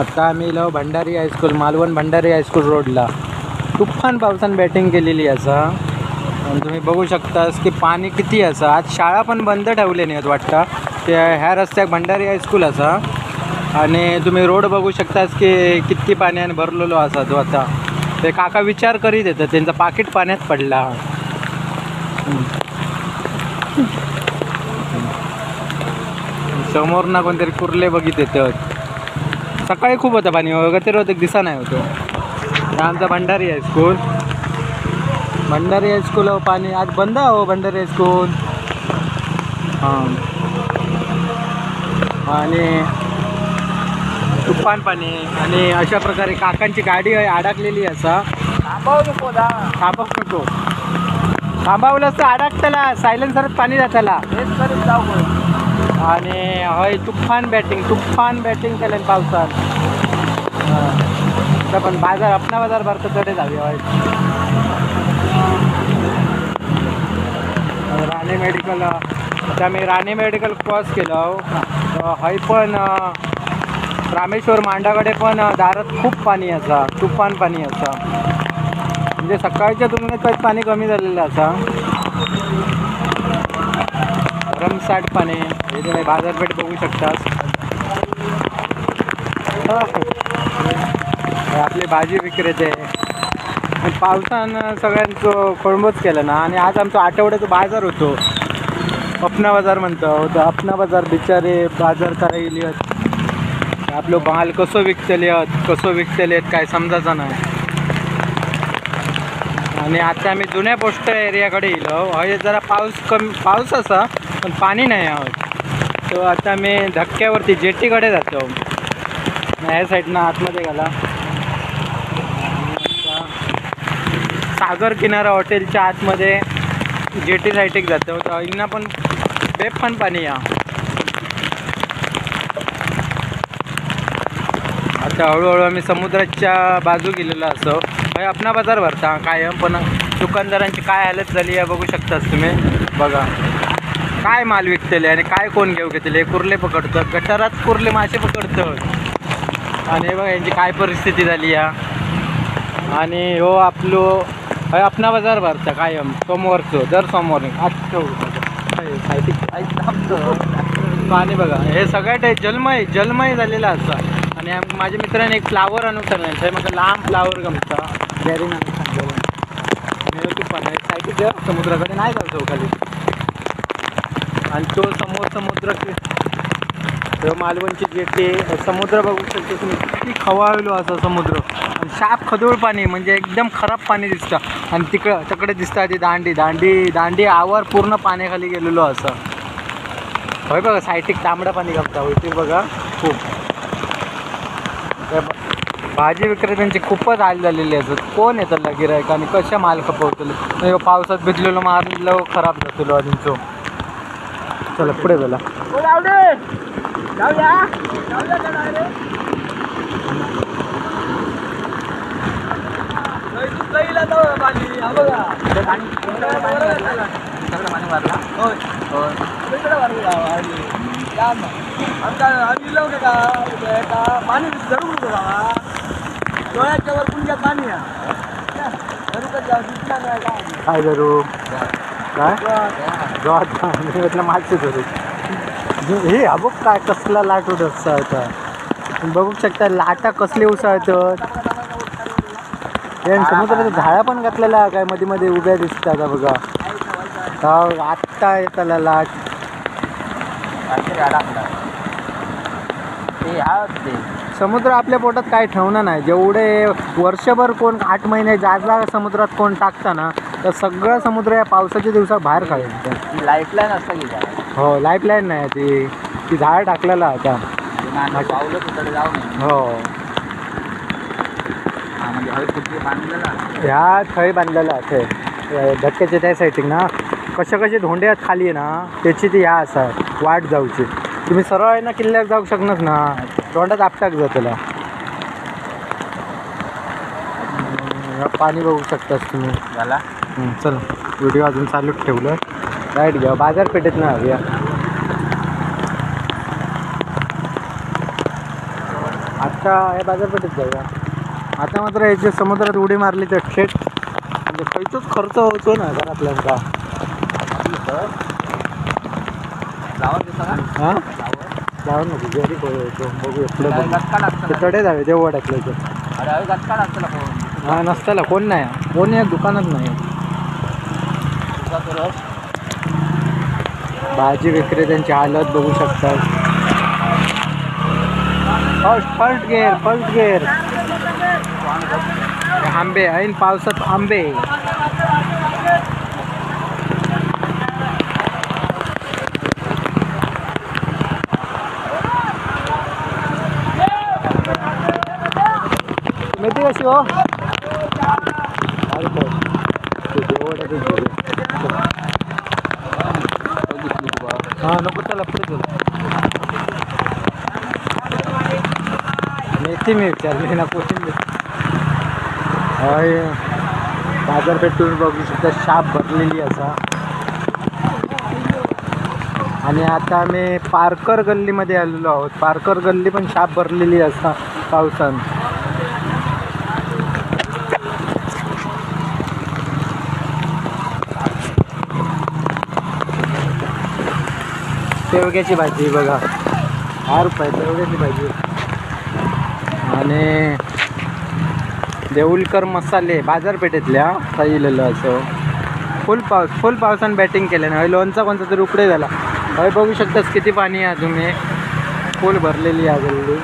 आता आम्ही इलो Bhandari high school Malvan Bhandari high school रोडला तुफान पावसान बॅटिंग केलेली असा आणि तुम्ही बघू शकतास की पाणी किती असा आज शाळा पण बंद ठेवले नाहीत वाटतं. ते ह्या रस्त्याक भंडारी हायस्कूल असा. आणि तुम्ही रोड बघू शकतास की किती पाण्याने भरलेलो असा तो आता. ते काका विचार करीत येतं त्यांचा पाकिट पाण्यात पडला. समोर ना कोणतरी कुर्ले बघित येतात. सकाळी खूप होतं पाणी. वगैरे होतं दिसा नाही होतो. आमचा भंडारी हायस्कूल भंडारी हायस्कूल हो पाणी. आज बंद आहे हो भंडारी हायस्कूल हां. आणि तुफान पाणी. आणि अशा प्रकारे काकांची गाडी अडकलेली असा. थांबव नको थांबावलं तर अडकतला. सायलेन्सरच पाणी जाताला. आणि हय तुफान बॅटिंग तुफान बॅटिंग केलं पावसात. तर पण बाजार अपना बाजार भरतो तरी जाऊया हय. राणे मेडिकल आता मी राणे मेडिकल क्रॉस केलं हो. हय पण रामेश्वर मांडाकडे पण दारात खूप पाणी असा तुफान पाणी असा. म्हणजे सकाळच्या तुलनेत काही पाणी कमी झालेलं असा. रमसाट पाणी. हे तुम्ही बाजारपेठ बघू शकता आपले भाजी विक्रेते. पावसानं सगळ्यांचं कोळंबच केलं ना. आणि आज आमचा आठवड्याचा बाजार होतो. अपना बाजार म्हणतो. तर अपना बाजार बिचारे बाजार करायली आहेत आपलं माल कसं विकतले आहेत कसं विकतले आहेत काय समजायचं नाही. आणि आता आम्ही जुन्या पोस्ट एरियाकडे येलो हय जरा पाऊस कमी पाऊस असा पण पाणी नाही आहोत तो आता मी धक्क्यावरती जेटीकडे जातो. ह्या साईडनं आतमध्ये गेला सागर किनारा हॉटेलच्या आतमध्ये जेटी साईटिक जातो. तर इन्ना पण बेफान पाणी या. आता हळूहळू आम्ही समुद्राच्या बाजू गेलेलो असो भाई अपना बाजार भरता कायम पण दुकानदारांची काय हालत झाली आहे बघू शकतात तुम्ही. बघा. काय माल विकतले आणि काय कोण घेऊ घेतले? कुर्ले पकडतं गटारात कुर्ले मासे पकडतं आणि हे बघा यांची काय परिस्थिती झाली या? आणि हो आपलो हय अपना बाजार भरता कायम. सोमवारचं दर सोमवार. आणि बघा हे सगळ्यात आहे जलमय जलमय झालेला असा. आणि माझ्या मित्राने एक फ्लावर आणून ठरलं थंय म्हाका लांब फ्लावर गमता. गॅरीन आणून सांगलेलं मी सायटीक समुद्राकडे नाही जाऊ खाली. आणि तो समोर समुद्र तो मालवणची ते समुद्र बघू शकतो तुम्ही. किती खवाळलो असं समुद्र. आणि शाप खदोळ पाणी म्हणजे एकदम खराब पाणी दिसतं. आणि तिकडं तिकडे दिसतं ती दांडी. दांडी दांडी आवर पूर्ण पाण्याखाली गेलेलो असं. होय बघा सायटिक तांबडं पाणी घालता होय ते बघा. खूप. भाजी विक्रेत्यांची खूपच हाल झालेली असत कोण येतं गिरायक आणि कशा माल खपवतले? पावसात भिजलेलो मारलेलो खराब जातलो आधीचो चला पुढे चला पाणी जरूर डोळ्याच्या वर कुंजात पाणी काय करू काय मी म्हटलं मागचे धरू हे हा बघ काय कसला लाट उडत बघू शकता लाटा कसले उसळतात समुद्राच्या झाळा पण घातलेला काय मध्ये मध्ये उभ्या दिसतात बघा. हा, आत्ता येताला लाट. समुद्र आपल्या पोटात काय ठेवणं नाही. जेवढे वर्षभर कोण आठ महिने जा जा समुद्रात कोण टाकता ना तर सगळं समुद्र या पावसाच्या दिवसात बाहेर काढायचं लाईफलाईन असता की हो लाईफलाईन नाही ती ती झाड टाकलेला आता. पावलं तिकडे जाऊ नये. हो. हा म्हणजे हवी कुठली बांधलेला ह्या थळी बांधलेला ते. अ, धक्क्याच्या त्या साईटिक ना. कशा कसे धोंडे आहेत खाली आहे ना त्याची ती ह्या असा वाट जाऊची. तुम्ही सरळ आहे ना किल्ल्यात जाऊ शकणार ना. तोंडात आपटाक जातला पाणी बघू शकतास तुम्ही. झाला? चल. व्हिडिओ अजून चालूच ठेवलं राईट घ्या बाजारपेठेत ना हव्या आता का या बाजारपेठेत जाऊया. आता मात्र याच्या समुद्रात उडी मारली तर थेट. म्हणजे खर्चच खर्च होतो ना घरातल्यांचा. हां? जाऊ नको घरी होतो बघू पुढे अरे बघू गटका ते. लागतं कडे जावे ना फोन हा नसताला कोण नाही. कोण या दुकानात नाही. भाजी विक्रेत्यांची हालत बघू शकतात first first gear first gear. आंबे ऐन पावसात आंबे. मेथी कशी हो. मेथी मी विचारली ना कोथिंबीर हय बाजारपेठ तुम्ही बघू शकता शाप भरलेली असा. आणि आता आम्ही पारकर गल्लीमध्ये आलेलो आहोत. पारकर गल्ली पण शाप भरलेली असा पावसान. शेवग्याची भाजी बघा. दहा रुपये शेवग्याची भाजी. आणि देऊलकर मसाले बाजारपेठेतल्या लिहिलेलं असं. फुल पाऊस फुल पावसानं बॅटिंग केलं ना लोणचा कोणता तरी उकडे झाला. हय बघू शकतास किती पाणी आहे तुम्ही फुल भरलेली आहे गल्ली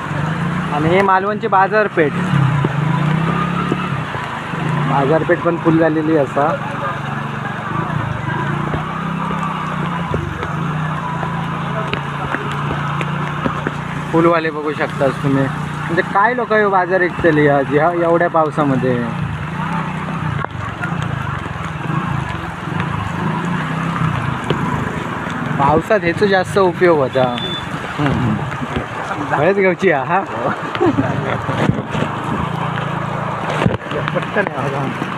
आणि हे मालवणची बाजारपेठ. बाजारपेठ पण फुल झालेली असा. फुलवाले बघू शकतास तुम्ही. म्हणजे काय लोक बाजार विकतली आज ह्या एवढ्या पावसामध्ये? पावसात ह्याचा जास्त उपयोग होता. बरेच गावची हा. हा.